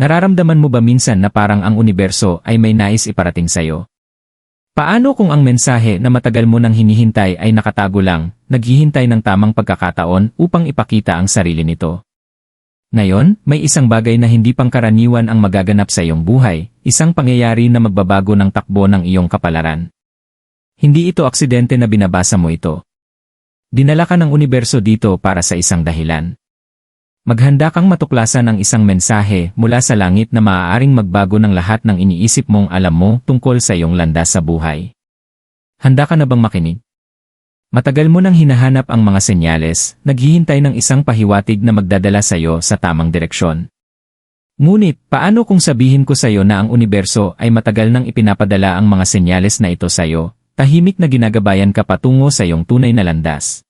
Nararamdaman mo ba minsan na parang ang universo ay may nais iparating sa'yo? Paano kung ang mensahe na matagal mo nang hinihintay ay nakatago lang, naghihintay ng tamang pagkakataon upang ipakita ang sarili nito? Ngayon, may isang bagay na hindi pangkaraniwan ang magaganap sa iyong buhay, isang pangyayari na magbabago ng takbo ng iyong kapalaran. Hindi ito aksidente na binabasa mo ito. Dinala ka ng universo dito para sa isang dahilan. Maghanda kang matuklasan ang isang mensahe mula sa langit na maaaring magbago ng lahat ng iniisip mong alam mo tungkol sa iyong landas sa buhay. Handa ka na bang makinig? Matagal mo nang hinahanap ang mga senyales, naghihintay ng isang pahiwatig na magdadala sa iyo sa tamang direksyon. Ngunit, paano kung sabihin ko sa iyo na ang universo ay matagal nang ipinapadala ang mga senyales na ito sa iyo, tahimik na ginagabayan ka patungo sa iyong tunay na landas?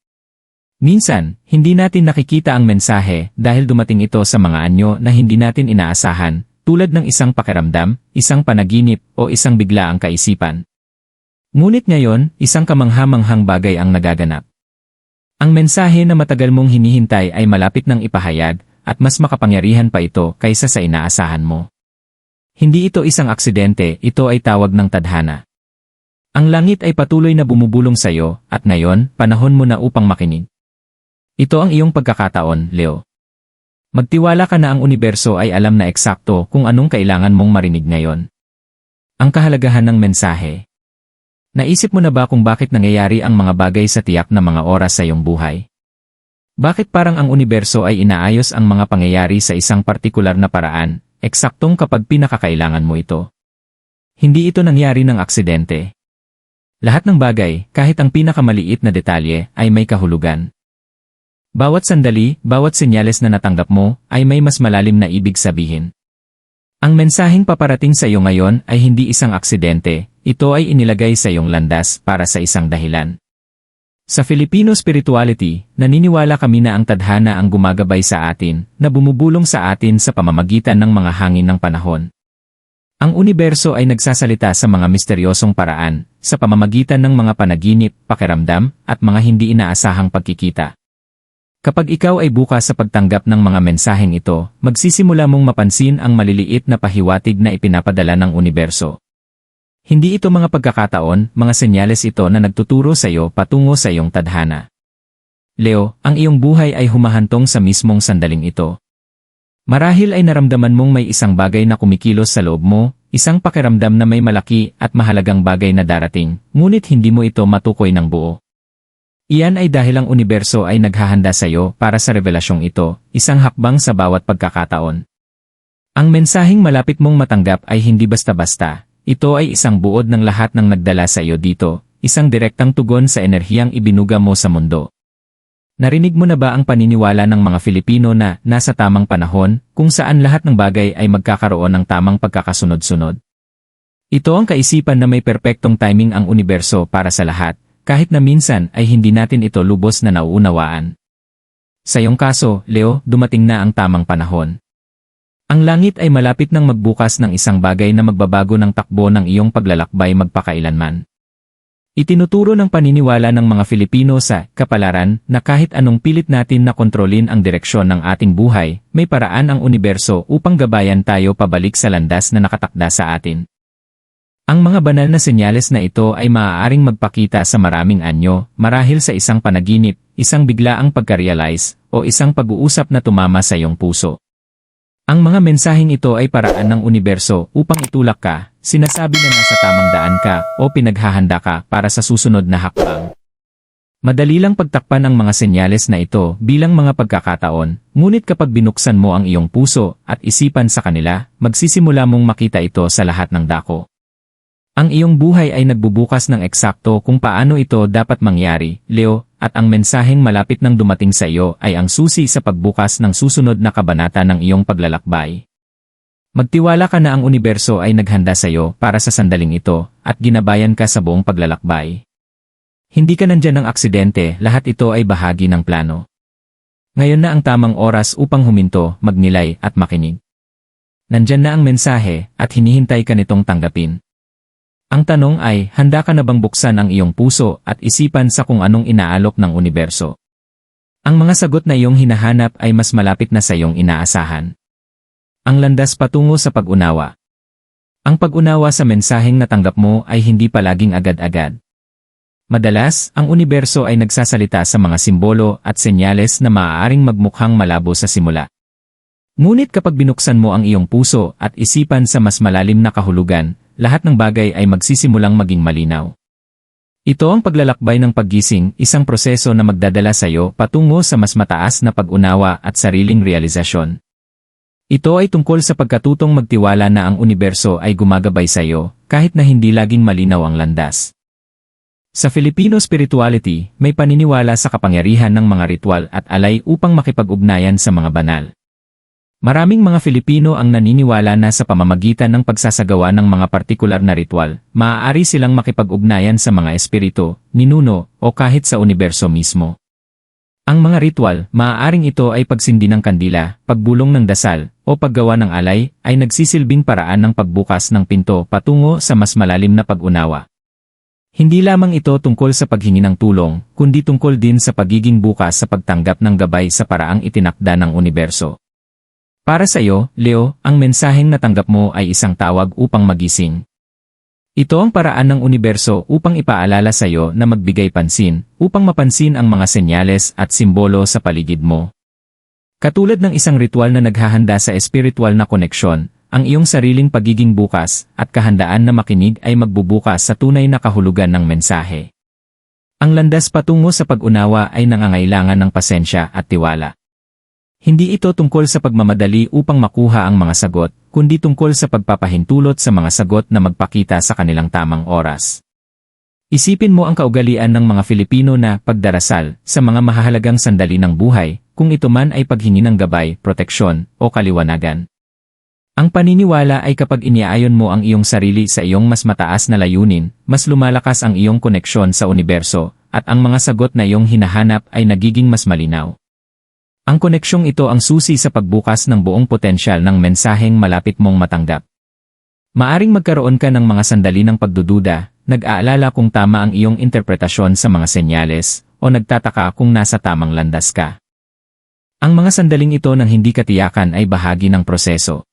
Minsan, hindi natin nakikita ang mensahe dahil dumating ito sa mga anyo na hindi natin inaasahan, tulad ng isang pakiramdam, isang panaginip, o isang biglaang kaisipan. Ngunit ngayon, isang kamanghamanghang bagay ang nagaganap. Ang mensahe na matagal mong hinihintay ay malapit ng ipahayag, at mas makapangyarihan pa ito kaysa sa inaasahan mo. Hindi ito isang aksidente, ito ay tawag ng tadhana. Ang langit ay patuloy na bumubulong sa iyo, at ngayon, panahon mo na upang makinig. Ito ang iyong pagkakataon, Leo. Magtiwala ka na ang universo ay alam na eksakto kung anong kailangan mong marinig ngayon. Ang kahalagahan ng mensahe. Naisip mo na ba kung bakit nangyayari ang mga bagay sa tiyak na mga oras sa iyong buhay? Bakit parang ang universo ay inaayos ang mga pangyayari sa isang partikular na paraan, eksaktong kapag pinakakailangan mo ito? Hindi ito nangyari ng aksidente. Lahat ng bagay, kahit ang pinakamaliit na detalye, ay may kahulugan. Bawat sandali, bawat senyales na natanggap mo, ay may mas malalim na ibig sabihin. Ang mensaheng paparating sa iyo ngayon ay hindi isang aksidente, ito ay inilagay sa iyong landas para sa isang dahilan. Sa Filipino spirituality, naniniwala kami na ang tadhana ang gumagabay sa atin, na bumubulong sa atin sa pamamagitan ng mga hangin ng panahon. Ang universo ay nagsasalita sa mga misteryosong paraan, sa pamamagitan ng mga panaginip, pakiramdam, at mga hindi inaasahang pagkikita. Kapag ikaw ay bukas sa pagtanggap ng mga mensaheng ito, magsisimula mong mapansin ang maliliit na pahiwatig na ipinapadala ng universo. Hindi ito mga pagkakataon, mga senyales ito na nagtuturo sa iyo patungo sa iyong tadhana. Leo, ang iyong buhay ay humahantong sa mismong sandaling ito. Marahil ay naramdaman mong may isang bagay na kumikilos sa loob mo, isang pakiramdam na may malaki at mahalagang bagay na darating, ngunit hindi mo ito matukoy ng buo. Iyan ay dahil ang universo ay naghahanda sa iyo para sa revelasyong ito, isang hakbang sa bawat pagkakataon. Ang mensaheng malapit mong matanggap ay hindi basta-basta, ito ay isang buod ng lahat ng nagdala sa iyo dito, isang direktang tugon sa enerhiyang ibinuga mo sa mundo. Narinig mo na ba ang paniniwala ng mga Filipino na nasa tamang panahon, kung saan lahat ng bagay ay magkakaroon ng tamang pagkakasunod-sunod? Ito ang kaisipan na may perpektong timing ang universo para sa lahat, kahit na minsan ay hindi natin ito lubos na nauunawaan. Sa iyong kaso, Leo, dumating na ang tamang panahon. Ang langit ay malapit nang magbukas ng isang bagay na magbabago ng takbo ng iyong paglalakbay magpakailanman. Itinuturo ng paniniwala ng mga Filipino sa kapalaran na kahit anong pilit natin na kontrolin ang direksyon ng ating buhay, may paraan ang universo upang gabayan tayo pabalik sa landas na nakatakda sa atin. Ang mga banal na senyales na ito ay maaaring magpakita sa maraming anyo, marahil sa isang panaginip, isang biglaang pagka-realize, o isang pag-uusap na tumama sa iyong puso. Ang mga mensaheng ito ay paraan ng universo upang itulak ka, sinasabi na nasa tamang daan ka o pinaghahanda ka para sa susunod na hakbang. Madali lang pagtakpan ang mga senyales na ito bilang mga pagkakataon, ngunit kapag binuksan mo ang iyong puso at isipan sa kanila, magsisimula mong makita ito sa lahat ng dako. Ang iyong buhay ay nagbubukas ng eksakto kung paano ito dapat mangyari, Leo, at ang mensaheng malapit nang dumating sa iyo ay ang susi sa pagbukas ng susunod na kabanata ng iyong paglalakbay. Magtiwala ka na ang universo ay naghanda sa iyo para sa sandaling ito at ginabayan ka sa buong paglalakbay. Hindi ka nandyan ng aksidente, lahat ito ay bahagi ng plano. Ngayon na ang tamang oras upang huminto, magnilay at makinig. Nandyan na ang mensahe at hinihintay ka nitong tanggapin. Ang tanong ay, handa ka na bang buksan ang iyong puso at isipan sa kung anong inaalok ng universo? Ang mga sagot na iyong hinahanap ay mas malapit na sa iyong inaasahan. Ang landas patungo sa pag-unawa. Ang pag-unawa sa mensaheng natanggap mo ay hindi palaging agad-agad. Madalas, ang universo ay nagsasalita sa mga simbolo at senyales na maaaring magmukhang malabo sa simula. Ngunit kapag binuksan mo ang iyong puso at isipan sa mas malalim na kahulugan, lahat ng bagay ay magsisimulang maging malinaw. Ito ang paglalakbay ng paggising, isang proseso na magdadala sa iyo patungo sa mas mataas na pag-unawa at sariling realisasyon. Ito ay tungkol sa pagkatutong magtiwala na ang universo ay gumagabay sa iyo, kahit na hindi laging malinaw ang landas. Sa Filipino spirituality, may paniniwala sa kapangyarihan ng mga ritual at alay upang makipag-ugnayan sa mga banal. Maraming mga Filipino ang naniniwala na sa pamamagitan ng pagsasagawa ng mga partikular na ritual, maaari silang makipag-ugnayan sa mga espiritu, ninuno, o kahit sa universo mismo. Ang mga ritual, maaaring ito ay pagsindi ng kandila, pagbulong ng dasal, o paggawa ng alay, ay nagsisilbing paraan ng pagbukas ng pinto patungo sa mas malalim na pag-unawa. Hindi lamang ito tungkol sa paghingi ng tulong, kundi tungkol din sa pagiging bukas sa pagtanggap ng gabay sa paraang itinakda ng universo. Para sa iyo, Leo, ang mensaheng natanggap mo ay isang tawag upang magising. Ito ang paraan ng universo upang ipaalala sa iyo na magbigay pansin, upang mapansin ang mga senyales at simbolo sa paligid mo. Katulad ng isang ritual na naghahanda sa espiritual na koneksyon, ang iyong sariling pagiging bukas at kahandaan na makinig ay magbubukas sa tunay na kahulugan ng mensahe. Ang landas patungo sa pag-unawa ay nangangailangan ng pasensya at tiwala. Hindi ito tungkol sa pagmamadali upang makuha ang mga sagot, kundi tungkol sa pagpapahintulot sa mga sagot na magpakita sa kanilang tamang oras. Isipin mo ang kaugalian ng mga Filipino na pagdarasal sa mga mahahalagang sandali ng buhay, kung ito man ay paghingi ng gabay, proteksyon, o kaliwanagan. Ang paniniwala ay kapag iniayon mo ang iyong sarili sa iyong mas mataas na layunin, mas lumalakas ang iyong koneksyon sa universo, at ang mga sagot na iyong hinahanap ay nagiging mas malinaw. Ang koneksyong ito ang susi sa pagbukas ng buong potensyal ng mensaheng malapit mong matanggap. Maaring magkaroon ka ng mga sandali ng pagdududa, nag-aalala kung tama ang iyong interpretasyon sa mga senyales, o nagtataka kung nasa tamang landas ka. Ang mga sandaling ito ng hindi katiyakan ay bahagi ng proseso.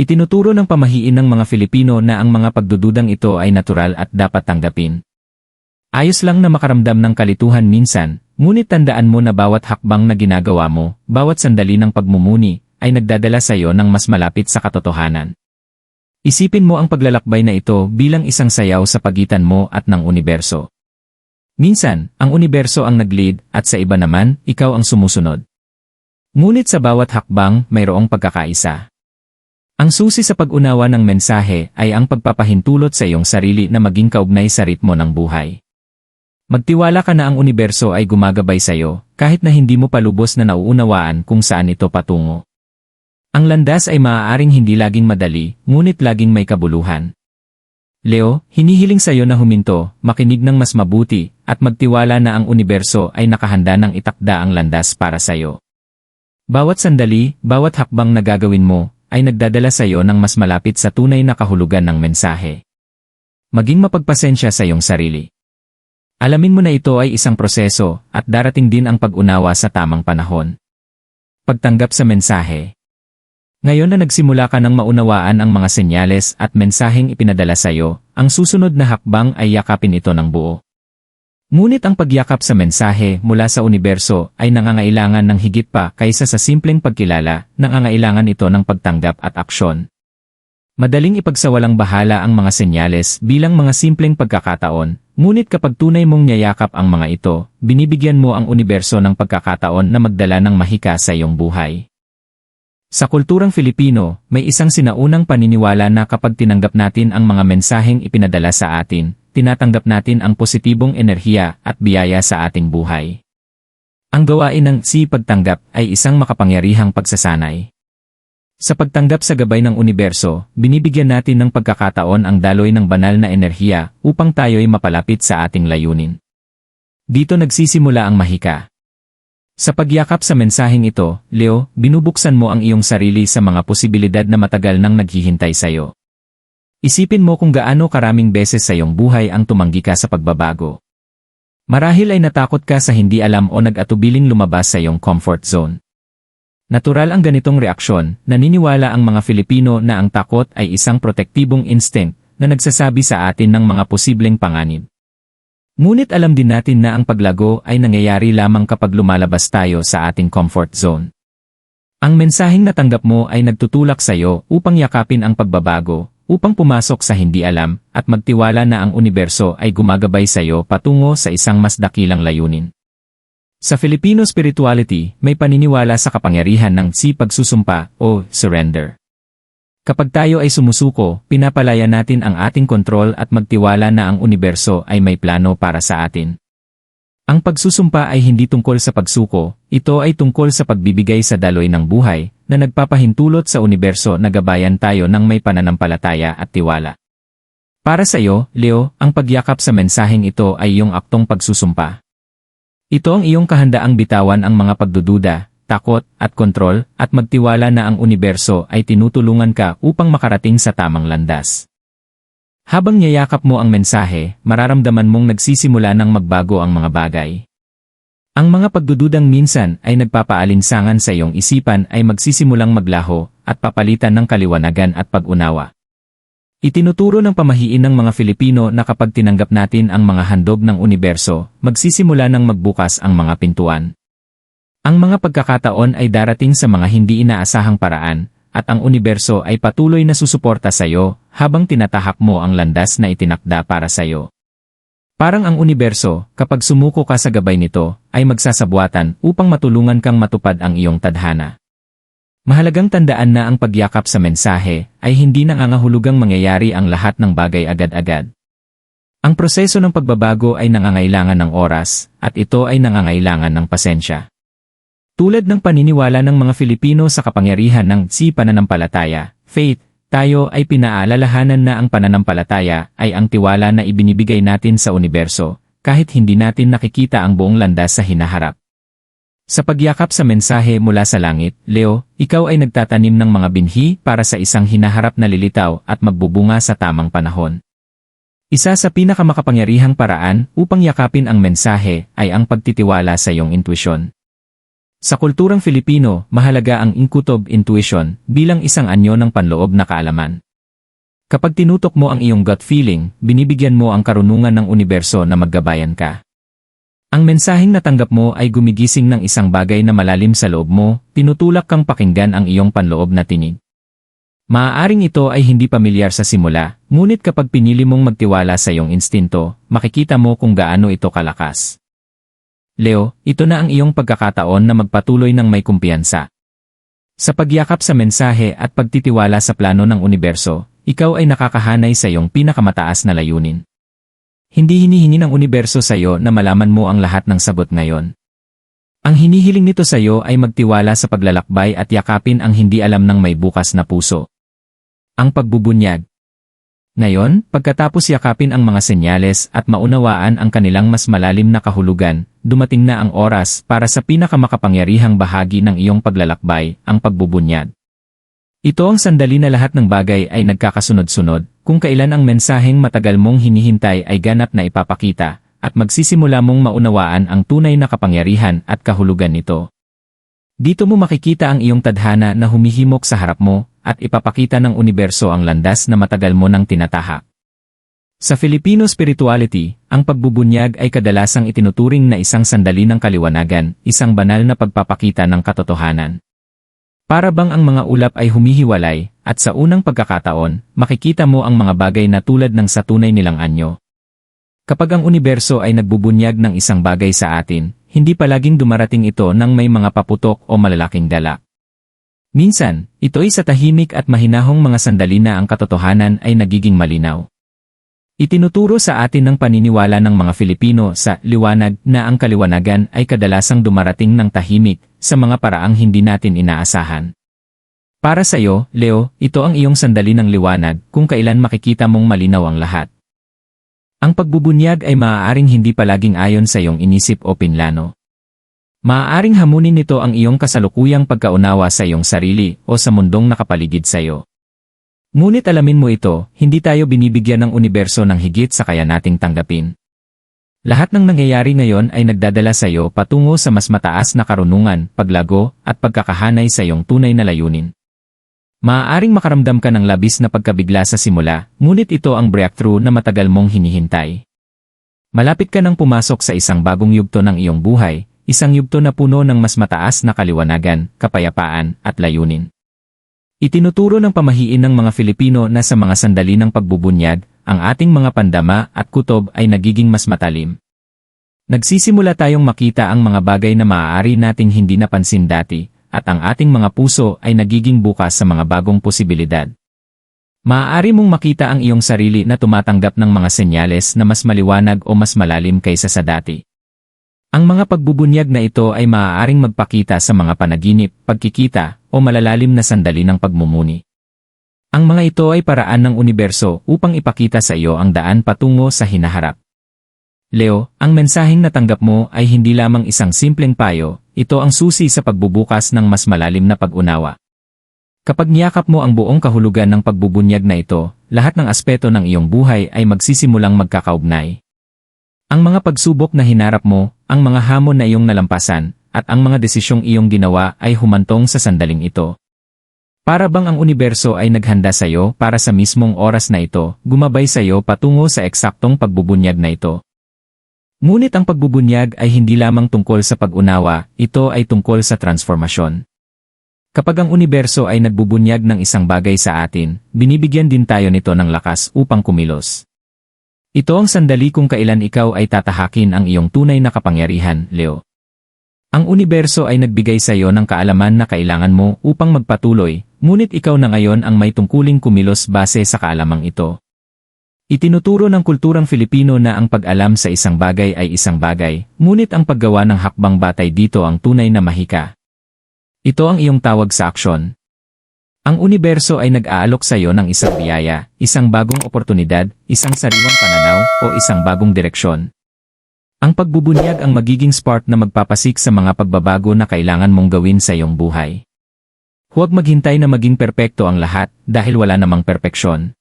Itinuturo ng pamahiin ng mga Filipino na ang mga pagdududang ito ay natural at dapat tanggapin. Ayos lang na makaramdam ng kalituhan minsan, ngunit tandaan mo na bawat hakbang na ginagawa mo, bawat sandali ng pagmumuni, ay nagdadala sa iyo ng mas malapit sa katotohanan. Isipin mo ang paglalakbay na ito bilang isang sayaw sa pagitan mo at ng universo. Minsan, ang universo ang nag-lead at sa iba naman, ikaw ang sumusunod. Ngunit sa bawat hakbang, mayroong pagkakaisa. Ang susi sa pag-unawa ng mensahe ay ang pagpapahintulot sa iyong sarili na maging kaugnay sa ritmo ng buhay. Magtiwala ka na ang universo ay gumagabay sa iyo, kahit na hindi mo palubos na nauunawaan kung saan ito patungo. Ang landas ay maaaring hindi laging madali, ngunit laging may kabuluhan. Leo, hinihiling sa iyo na huminto, makinig ng mas mabuti, at magtiwala na ang universo ay nakahanda ng itakda ang landas para sa iyo. Bawat sandali, bawat hakbang na gagawin mo, ay nagdadala sa iyo ng mas malapit sa tunay na kahulugan ng mensahe. Maging mapagpasensya sa iyong sarili. Alamin mo na ito ay isang proseso at darating din ang pag-unawa sa tamang panahon. Pagtanggap sa mensahe. Ngayon na nagsimula ka ng maunawaan ang mga senyales at mensaheng ipinadala sa iyo, ang susunod na hakbang ay yakapin ito ng buo. Ngunit ang pagyakap sa mensahe mula sa universo ay nangangailangan ng higit pa kaysa sa simpleng pagkilala, nangangailangan ito ng pagtanggap at aksyon. Madaling ipagsawalang bahala ang mga senyales bilang mga simpleng pagkakataon, ngunit kapag tunay mong niyayakap ang mga ito, binibigyan mo ang universo ng pagkakataon na magdala ng mahika sa iyong buhay. Sa kulturang Filipino, may isang sinaunang paniniwala na kapag tinanggap natin ang mga mensaheng ipinadala sa atin, tinatanggap natin ang positibong enerhiya at biyaya sa ating buhay. Ang gawain ng si pagtanggap ay isang makapangyarihang pagsasanay. Sa pagtanggap sa gabay ng universo, binibigyan natin ng pagkakataon ang daloy ng banal na enerhiya upang tayo'y mapalapit sa ating layunin. Dito nagsisimula ang mahika. Sa pagyakap sa mensaheng ito, Leo, binubuksan mo ang iyong sarili sa mga posibilidad na matagal nang naghihintay sa iyo. Isipin mo kung gaano karaming beses sa iyong buhay ang tumanggi ka sa pagbabago. Marahil ay natakot ka sa hindi alam o nag-atubiling lumabas sa iyong comfort zone. Natural ang ganitong reaksyon, naniniwala ang mga Filipino na ang takot ay isang protektibong instinct na nagsasabi sa atin ng mga posibleng panganib. Ngunit alam din natin na ang paglago ay nangyayari lamang kapag lumalabas tayo sa ating comfort zone. Ang mensaheng natanggap mo ay nagtutulak sa iyo upang yakapin ang pagbabago, upang pumasok sa hindi alam, at magtiwala na ang universo ay gumagabay sa iyo patungo sa isang mas dakilang layunin. Sa Filipino spirituality, may paniniwala sa kapangyarihan ng si pagsusumpa o surrender. Kapag tayo ay sumusuko, pinapalaya natin ang ating kontrol at magtiwala na ang universo ay may plano para sa atin. Ang pagsusumpa ay hindi tungkol sa pagsuko, ito ay tungkol sa pagbibigay sa daloy ng buhay, na nagpapahintulot sa universo na gabayan tayo ng may pananampalataya at tiwala. Para sa iyo, Leo, ang pagyakap sa mensaheng ito ay iyong aktong pagsusumpa. Ito ang iyong kahandaang bitawan ang mga pagdududa, takot, at kontrol, at magtiwala na ang universo ay tinutulungan ka upang makarating sa tamang landas. Habang niyayakap mo ang mensahe, mararamdaman mong nagsisimula ng magbago ang mga bagay. Ang mga pagdududang minsan ay nagpapaalinsangan sa iyong isipan ay magsisimulang maglaho at papalitan ng kaliwanagan at pag-unawa. Itinuturo ng pamahiin ng mga Filipino na kapag tinanggap natin ang mga handog ng universo, magsisimula ng magbukas ang mga pintuan. Ang mga pagkakataon ay darating sa mga hindi inaasahang paraan, at ang universo ay patuloy na susuporta sa iyo habang tinatahak mo ang landas na itinakda para sa iyo. Parang ang universo, kapag sumuko ka sa gabay nito, ay magsasabuatan upang matulungan kang matupad ang iyong tadhana. Mahalagang tandaan na ang pagyakap sa mensahe ay hindi nangangahulugang mangyayari ang lahat ng bagay agad-agad. Ang proseso ng pagbabago ay nangangailangan ng oras, at ito ay nangangailangan ng pasensya. Tulad ng paniniwala ng mga Filipino sa kapangyarihan ng si pananampalataya, faith, tayo ay pinaalalahanan na ang pananampalataya ay ang tiwala na ibinibigay natin sa universo, kahit hindi natin nakikita ang buong landas sa hinaharap. Sa pagyakap sa mensahe mula sa langit, Leo, ikaw ay nagtatanim ng mga binhi para sa isang hinaharap na lilitaw at magbubunga sa tamang panahon. Isa sa pinakamakapangyarihang paraan upang yakapin ang mensahe ay ang pagtitiwala sa iyong intuisyon. Sa kulturang Filipino, mahalaga ang inkutob intuition bilang isang anyo ng panloob na kaalaman. Kapag tinutok mo ang iyong gut feeling, binibigyan mo ang karunungan ng universo na maggabayan ka. Ang mensaheng natanggap mo ay gumigising ng isang bagay na malalim sa loob mo, tinutulak kang pakinggan ang iyong panloob na tinig. Maaaring ito ay hindi pamilyar sa simula, ngunit kapag pinili mong magtiwala sa iyong instinto, makikita mo kung gaano ito kalakas. Leo, ito na ang iyong pagkakataon na magpatuloy ng may kumpiyansa. Sa pagyakap sa mensahe at pagtitiwala sa plano ng universo, ikaw ay nakakahanay sa iyong pinakamataas na layunin. Hindi hinihingi ng universo sa iyo na malaman mo ang lahat ng sagot ngayon. Ang hinihiling nito sa iyo ay magtiwala sa paglalakbay at yakapin ang hindi alam ng may bukas na puso. Ang pagbubunyag, ngayon, pagkatapos yakapin ang mga senyales at maunawaan ang kanilang mas malalim na kahulugan, dumating na ang oras para sa pinakamakapangyarihang bahagi ng iyong paglalakbay, ang pagbubunyad. Ito ang sandali na lahat ng bagay ay nagkakasunod-sunod, kung kailan ang mensaheng matagal mong hinihintay ay ganap na ipapakita, at magsisimula mong maunawaan ang tunay na kapangyarihan at kahulugan nito. Dito mo makikita ang iyong tadhana na humihimok sa harap mo, at ipapakita ng universo ang landas na matagal mo nang tinatahak. Sa Filipino spirituality, ang pagbubunyag ay kadalasang itinuturing na isang sandali ng kaliwanagan, isang banal na pagpapakita ng katotohanan. Para bang ang mga ulap ay humihiwalay, at sa unang pagkakataon, makikita mo ang mga bagay na tulad ng sa tunay nilang anyo. Kapag ang universo ay nagbubunyag ng isang bagay sa atin, hindi palaging dumarating ito ng may mga paputok o malalaking dala. Minsan, ito'y sa tahimik at mahinahong mga sandali na ang katotohanan ay nagiging malinaw. Itinuturo sa atin ng paniniwala ng mga Filipino sa liwanag na ang kaliwanagan ay kadalasang dumarating ng tahimik sa mga paraang hindi natin inaasahan. Para sa iyo, Leo, ito ang iyong sandali ng liwanag kung kailan makikita mong malinaw ang lahat. Ang pagbubunyag ay maaaring hindi palaging ayon sa iyong inisip o pinlano. Maaaring hamunin nito ang iyong kasalukuyang pagkaunawa sa iyong sarili o sa mundong nakapaligid sa iyo. Ngunit alamin mo ito, hindi tayo binibigyan ng universo ng higit sa kaya nating tanggapin. Lahat ng nangyayari ngayon ay nagdadala sa iyo patungo sa mas mataas na karunungan, paglago, at pagkakahanay sa iyong tunay na layunin. Maaaring makaramdam ka ng labis na pagkabigla sa simula, ngunit ito ang breakthrough na matagal mong hinihintay. Malapit ka nang pumasok sa isang bagong yugto ng iyong buhay, isang yugto na puno ng mas mataas na kaliwanagan, kapayapaan, at layunin. Itinuturo ng pamahiin ng mga Filipino na sa mga sandali ng pagbubunyag, ang ating mga pandama at kutob ay nagiging mas matalim. Nagsisimula tayong makita ang mga bagay na maaari nating hindi napansin dati, at ang ating mga puso ay nagiging bukas sa mga bagong posibilidad. Maaari mong makita ang iyong sarili na tumatanggap ng mga senyales na mas maliwanag o mas malalim kaysa sa dati. Ang mga pagbubunyag na ito ay maaaring magpakita sa mga panaginip, pagkikita, o malalalim na sandali ng pagmumuni. Ang mga ito ay paraan ng universo upang ipakita sa iyo ang daan patungo sa hinaharap. Leo, ang mensaheng natanggap mo ay hindi lamang isang simpleng payo, ito ang susi sa pagbubukas ng mas malalim na pag-unawa. Kapag niyakap mo ang buong kahulugan ng pagbubunyag na ito, lahat ng aspeto ng iyong buhay ay magsisimulang magkakaugnay. Ang mga pagsubok na hinarap mo, ang mga hamon na iyong nalampasan, at ang mga desisyong iyong ginawa ay humantong sa sandaling ito. Para bang ang universo ay naghanda sa iyo para sa mismong oras na ito, gumabay sa iyo patungo sa eksaktong pagbubunyag na ito. Ngunit ang pagbubunyag ay hindi lamang tungkol sa pag-unawa, ito ay tungkol sa transformasyon. Kapag ang universo ay nagbubunyag ng isang bagay sa atin, binibigyan din tayo nito ng lakas upang kumilos. Ito ang sandali kung kailan ikaw ay tatahakin ang iyong tunay na kapangyarihan, Leo. Ang universo ay nagbigay sa iyo ng kaalaman na kailangan mo upang magpatuloy, ngunit ikaw na ngayon ang may tungkuling kumilos base sa kaalamang ito. Itinuturo ng kulturang Filipino na ang pag-alam sa isang bagay ay isang bagay, ngunit ang paggawa ng hakbang batay dito ang tunay na mahika. Ito ang iyong tawag sa aksyon. Ang universo ay nag-aalok sa iyo ng isang biyaya, isang bagong oportunidad, isang sariwang pananaw, o isang bagong direksyon. Ang pagbubunyag ang magiging spark na magpapasik sa mga pagbabago na kailangan mong gawin sa iyong buhay. Huwag maghintay na maging perpekto ang lahat dahil wala namang perpeksyon.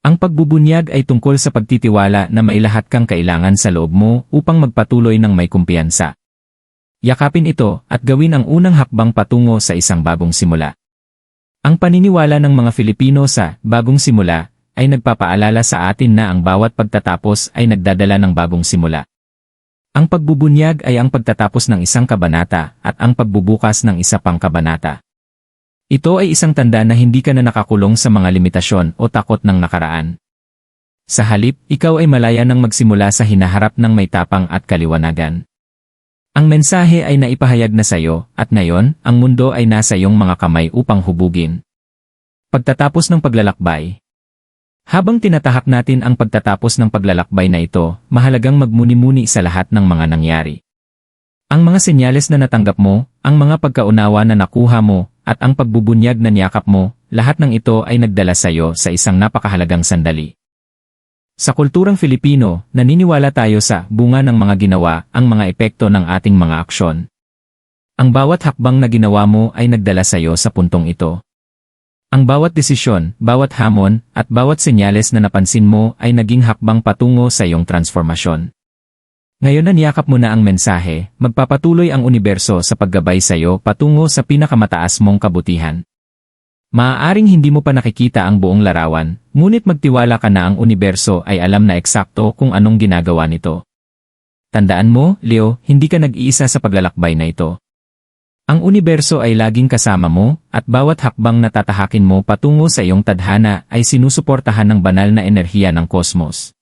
Ang pagbubunyag ay tungkol sa pagtitiwala na may lahat kang kailangan sa loob mo upang magpatuloy ng may kumpiyansa. Yakapin ito at gawin ang unang hakbang patungo sa isang bagong simula. Ang paniniwala ng mga Filipino sa bagong simula ay nagpapaalala sa atin na ang bawat pagtatapos ay nagdadala ng bagong simula. Ang pagbubunyag ay ang pagtatapos ng isang kabanata at ang pagbubukas ng isa pang kabanata. Ito ay isang tanda na hindi ka na nakakulong sa mga limitasyon o takot ng nakaraan. Sa halip, ikaw ay malaya nang magsimula sa hinaharap ng may tapang at kaliwanagan. Ang mensahe ay naipahayag na sa iyo, at ngayon, ang mundo ay nasa iyong mga kamay upang hubugin. Pagtatapos ng paglalakbay Habang tinatahak natin ang pagtatapos ng paglalakbay na ito, mahalagang magmuni-muni sa lahat ng mga nangyari. Ang mga senyales na natanggap mo, ang mga pagkaunawa na nakuha mo, at ang pagbubunyag na niyakap mo, lahat ng ito ay nagdala sa iyo sa isang napakahalagang sandali. Sa kulturang Filipino, naniniwala tayo sa bunga ng mga ginawa, ang mga epekto ng ating mga aksyon. Ang bawat hakbang na ginawa mo ay nagdala sa iyo sa puntong ito. Ang bawat desisyon, bawat hamon, at bawat senyales na napansin mo ay naging hakbang patungo sa iyong transformasyon. Ngayon na niyakap mo na ang mensahe, magpapatuloy ang universo sa paggabay sa iyo patungo sa pinakamataas mong kabutihan. Maaaring hindi mo pa nakikita ang buong larawan, ngunit magtiwala ka na ang universo ay alam na eksakto kung anong ginagawa nito. Tandaan mo, Leo, hindi ka nag-iisa sa paglalakbay na ito. Ang universo ay laging kasama mo, at bawat hakbang na tatahakin mo patungo sa iyong tadhana ay sinusuportahan ng banal na enerhiya ng kosmos.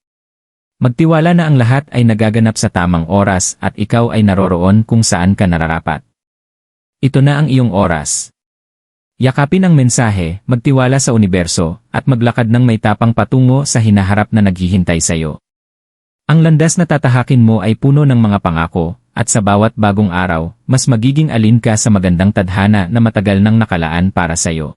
Magtiwala na ang lahat ay nagaganap sa tamang oras at ikaw ay naroroon kung saan ka nararapat. Ito na ang iyong oras. Yakapin ang mensahe, magtiwala sa universo, at maglakad ng may tapang patungo sa hinaharap na naghihintay sa iyo. Ang landas na tatahakin mo ay puno ng mga pangako, at sa bawat bagong araw, mas magiging alin ka sa magandang tadhana na matagal nang nakalaan para sa iyo.